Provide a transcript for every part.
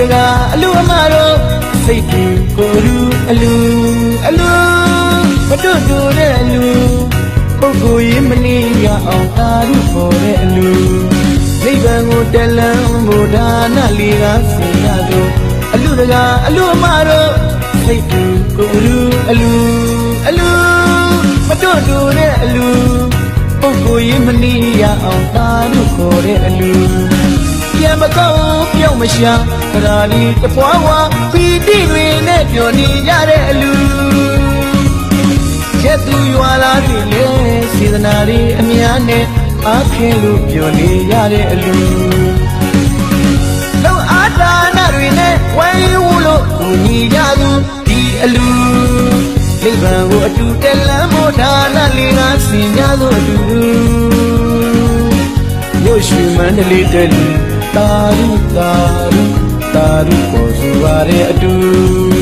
တကာအလူအမတို့စိတ်တူကိုယ်လူအလူအလူမတို့တူတဲ့အလူပုဂ္ဂိုလ်ရေးမလီရအောင်သာရုပေါ်တဲ့အလူနိဗ္ဗာန်ကိုတလန်းမို့ဒါနလေးကဆင်ရသူအလူတကာအလူအမတို့စိတ်တူကိုယ်လူအလူအလူမတို့တူတဲ့အလူပုဂ္ဂိုလ်ရေးမနီးရအောင်သာတို့ခေါ်တဲ့အလူ ပြန်မကောင်းပြောင်းမရှာကရာလီတပွားဝါပီတိတွေနဲ့ပြောနေကြတဲ့အလူချက်သူရွာလာတွေလေစေတနာတွေအများနဲ့အားခဲလို့ပြောနေရတဲ့အလူလုံအားဒါနတွေနဲ့ဝိုင်းဝလို့ကိုညီကြသူဒီအလူနိဗ္ဗာန်ကိုအတူတက်လန်းမို့ဒါနလေးကဆင်ကြသောအတူမြို့ရှိမန္တလေးတက်လူ တာရုတာရုတာရုပေါ်စုပါတဲ့အတူ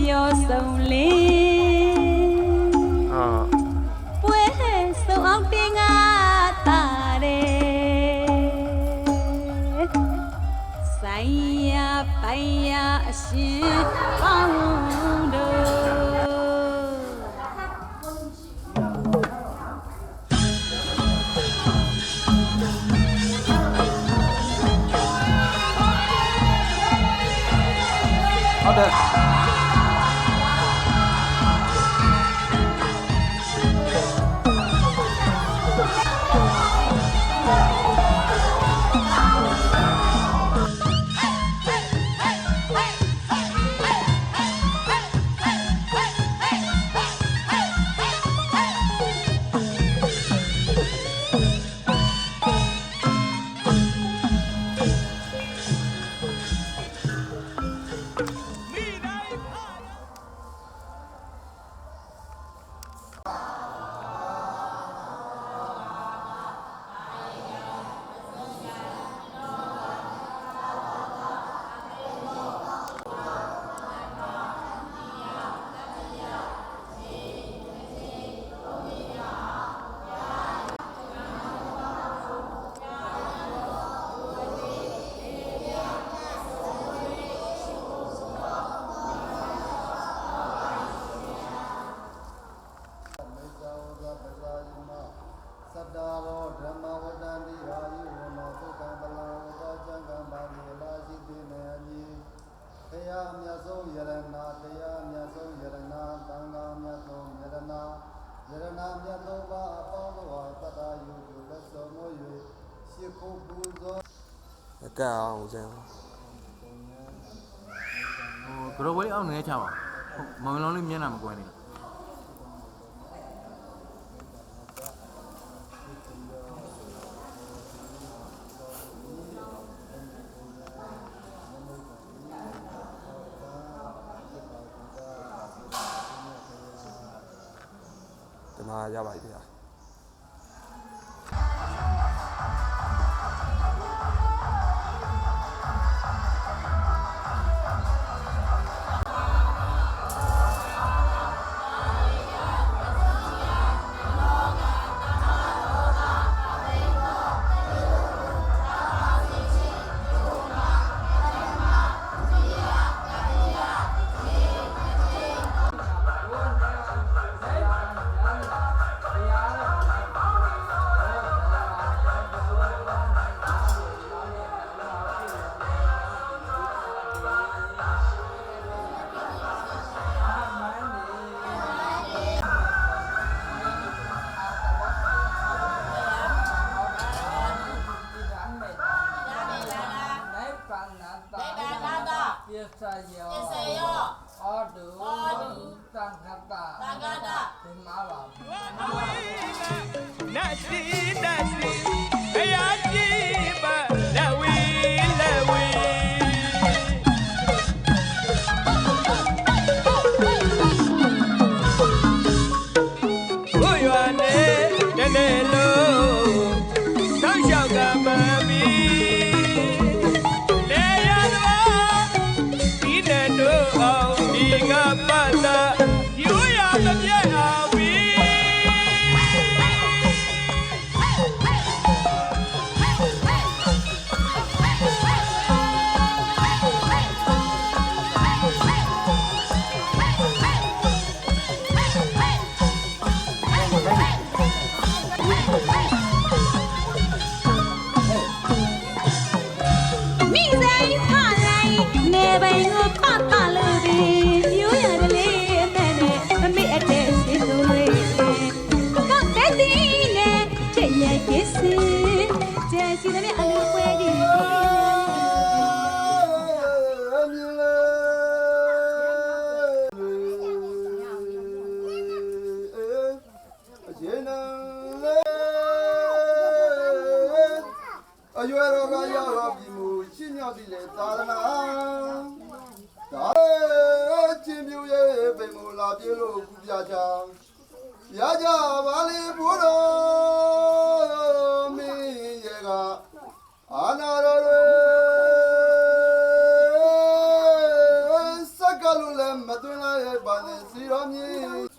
ပြောဆုံးလင်းအာပွဲဆုံးအောင်တင်ငါတာတယ်ဆိုင်ရပိုင်ရအရှင်ပေါင်းတို့ဟုတ် ကတ်အောင်ဦးစင်းဟိုဂရိုဝေးအောင်နည်းနည်းချပါမောင်လုံးလေးမျက်နှာမကွယ်နေလားဒီမှာရပါပြီ Bây 怕怕 محمد علی بن سیرامی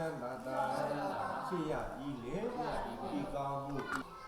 三那这样一零一一杠五。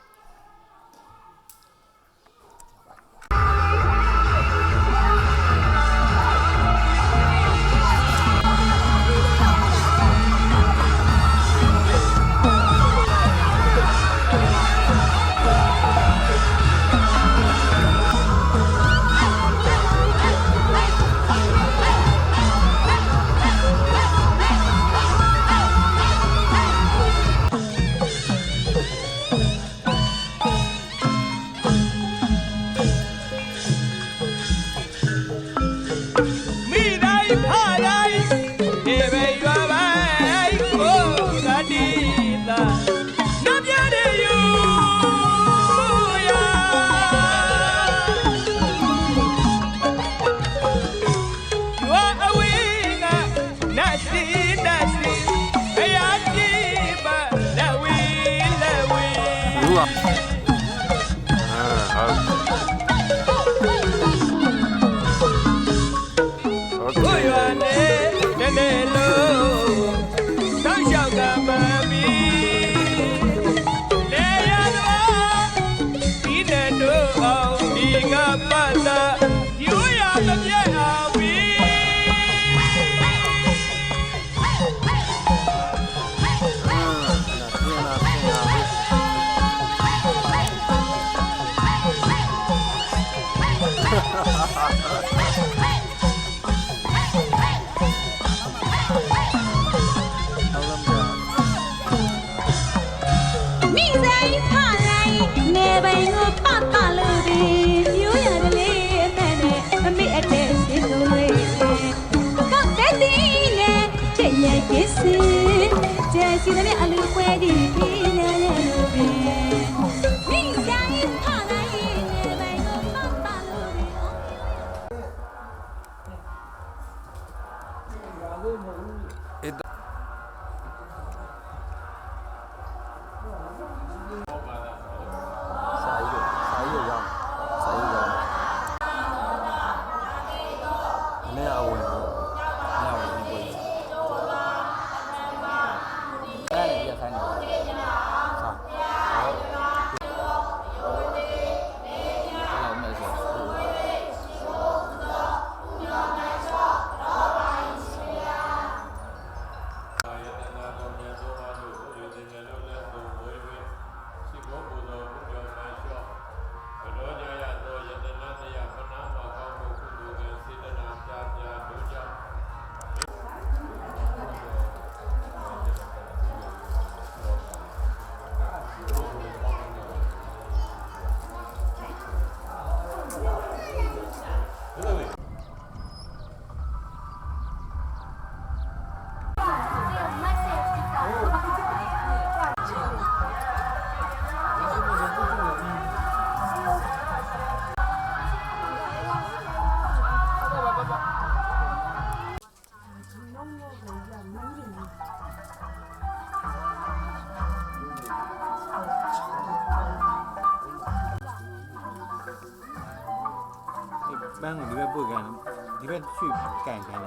ဒီဘက်ရွှေ့